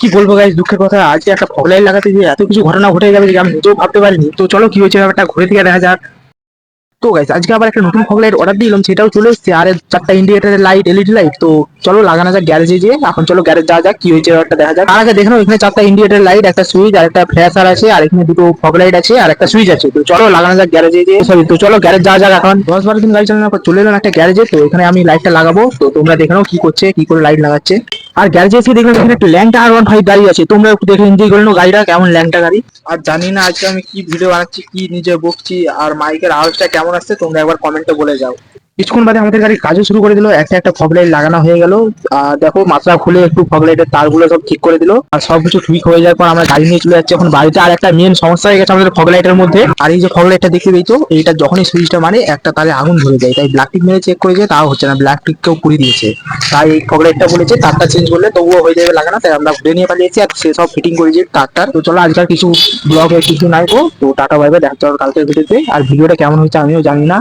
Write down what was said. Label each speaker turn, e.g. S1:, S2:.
S1: কি বলব গাইজ দুঃখের কথা, আজকে একটা ফগলাইট লাগাতে গিয়ে এত কিছু ঘটনা ঘটে যাবে যে আমি নিজেও ভাবতে পারিনি। তো চলো, কি হয়েছে ব্যাপারটা, ঘুরে থেকে দেখা যাক। তো গাইজ আজকে আবার একটা নতুন ফগলাইট অর্ডার দিলাম সেটাও চলে এসেছে। আর চারটা ইন্ডিকেটারের লাইট এলইডি লাইট তো চলো লাগানো যাক গ্যারেজে যে এখন চলো গ্যারেজ যাওয়া যাক, কি হয়েছে ব্যাপারটা দেখা যাক। আর আগে দেখো এখানে চারটা ইন্ডিকেটার লাইট একটা সুইচ আর একটা ফ্ল্যাশার আছে, আর এখানে দুটো ফগলাইট আছে, আর একটা সুইচ আছে। তো চলো লাগানো যাক গ্যারেজে যে সরি তো চলো গ্যারেজ যাওয়া যাক এখন। দশ বারো দিন গাড়ি চালানোর পর চলে এলাম একটা গ্যারেজে তো এখানে আমি লাইটটা লাগাবো। তো তোমরা দেখে নাও কি করছে, কি করে লাইট লাগাচ্ছে। আর গ্যারেজে এসে দেখলাম এখানে একটা ল্যাংটা আর ওয়ান ফাইভ গাড়ি আছে। তোমরা একটু দেখে এনজয় করে গাড়িটা, কেমন ল্যাংটা গাড়ি। আর জানি না আজকে আমি কি ভিডিও বানাচ্ছি, কি নিজে বকছি, আর মাইকের আওয়াজটা কেমন আসছে তোমরা একবার কমেন্টে বলে যাও। কিছুক্ষণ বাদে আমাদের গাড়ির কাজও শুরু করে দিল, একটা একটা ফগ লাইট লাগানো হয়ে গেল। আর দেখো মাত্রা খুলে একটু ফগ লাইটের তারগুলো সব ঠিক করে দিল। আর সবকিছু ঠিক হয়ে যাওয়ার পর আমরা গাড়ি নিয়ে চলে যাচ্ছি। এখন বাড়িতে আর একটা মেন সমস্যা হয়ে গেছে আমাদের ফগ লাইটের মধ্যে। আর এই যে ফগ লাইটটা দেখতে দিয়েছ এইটা যখনই সুইচটা মানে একটা তারে আগুন ধরে যায়। তাই ব্ল্যাক টিক মেরে চেক করেছে, তাও হচ্ছে না। ব্ল্যাক টিক কেউ পুড়িয়ে দিয়েছে। তাই এই ফগ লাইটটা বলেছে, তারটা চেঞ্জ করলে তবুও হয়ে যাবে লাগানো। তাই আমরা ঘুরে নিয়ে পালিয়েছি আর সে সব ফিটিং করেছি তারটার। তো চলো আজকাল কিছু ব্লগে কিছু নাই তো টাটা বাইবে দেখা কালকের ভিডিওতে আর ভিডিওটা কেমন হয়েছে আমিও জানি না।